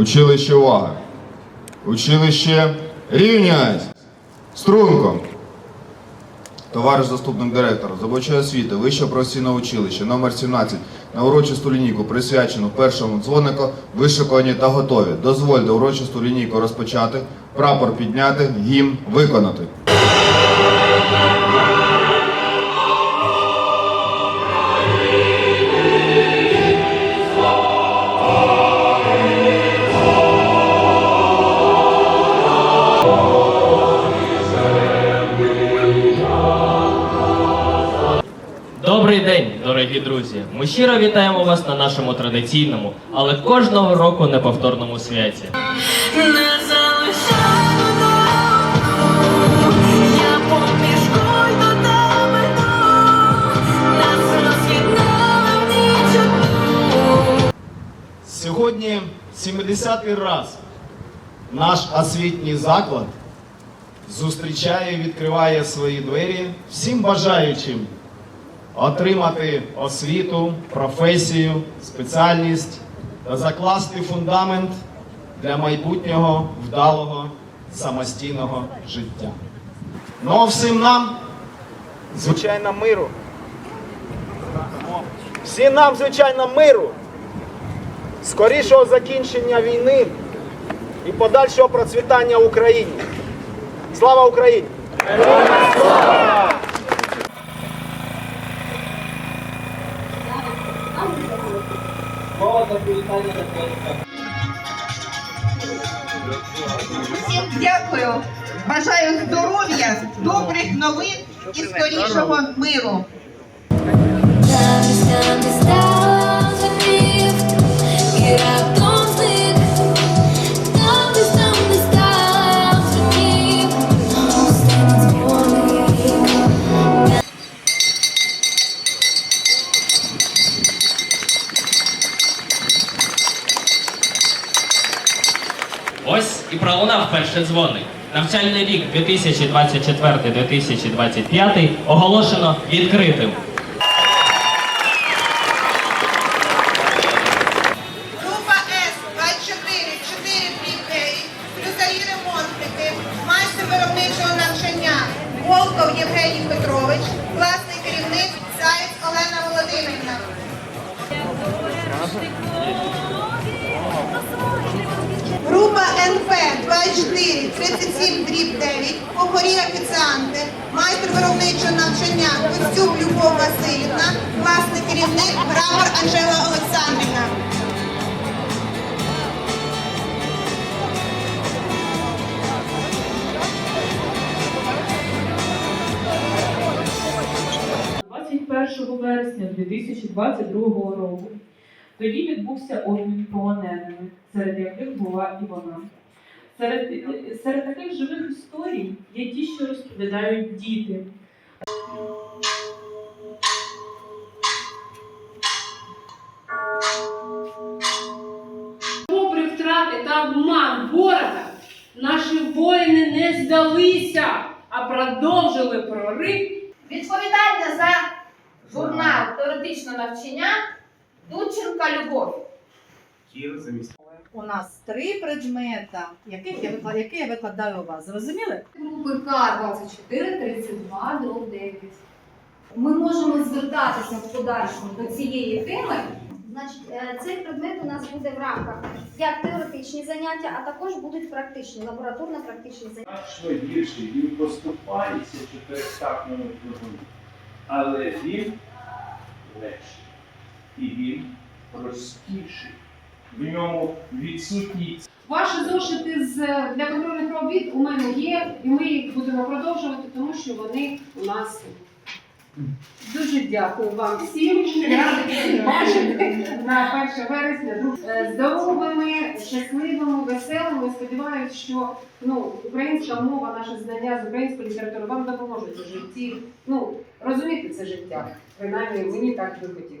Училище увага. Училище рівняйсь. Струнко. Товариш заступник директора, забочої освіти, Вище професійне училище, номер 17, на урочисту лінійку присвячену першому дзвонику, вишикувані та готові. Дозвольте урочисту лінійку розпочати, прапор підняти, гімн виконати. Дорогі друзі! Ми щиро вітаємо вас на нашому традиційному, але кожного року неповторному святі. Сьогодні 70-й раз наш освітній заклад зустрічає і відкриває свої двері всім бажаючим отримати освіту, професію, спеціальність та закласти фундамент для майбутнього вдалого самостійного життя. Ну а всім нам, звичайно, миру. Всім нам, звичайно, миру скорішого закінчення війни і подальшого процвітання Україні. Слава Україні! Всім дякую. Бажаю здоров'я, добрих новин і скорішого миру. Пролунав перший дзвоник. Навчальний рік 2024-2025 оголошено відкритим. Група С 24 4 9 плюсарі ремонтники, майстер виробничого навчання, Волков Євгеній Петрович, класний 24 37 дріб 9, похорі офіціанти, майстер виробничого навчання, Костюк Любов Васильівна, класний керівник Грабар Анжела Олександрівна. – 21 вересня 2022 року. Тоді відбувся обмін полоненими, серед яких була і вона. Серед, серед таких живих історій є ті, що розповідають діти. Попри втрати та обман ворога, наші воїни не здалися, а продовжили прорив. Відповідальна за журнал теоретичного навчання Дудченка Любов. У нас три предмета, яких я викладаю, які я викладаю у вас. Зрозуміли? Групи К-24, 32, дроб 9. Ми можемо звертатися в подальшому до цієї теми. Значить, е, цей предмет у нас буде в рамках як теоретичні заняття, а також будуть практичні, лабораторно-практичні заняття. Значно гірший, він поступається чотиристатному двигуну, але він легший і він простіший. В ньому відсутній Ваші зошити з, для контрольних робіт у мене є, і ми їх будемо продовжувати, тому що вони у нас. Дуже дякую вам всім. Ради бачити на 1 вересня. Е, Здоровими, щасливими, веселими. Сподіваюсь, що ну, українська мова, наше знання з української літератури вам допоможуть у житті. Ну, розуміти це життя. Принаймні, мені так би хотілося.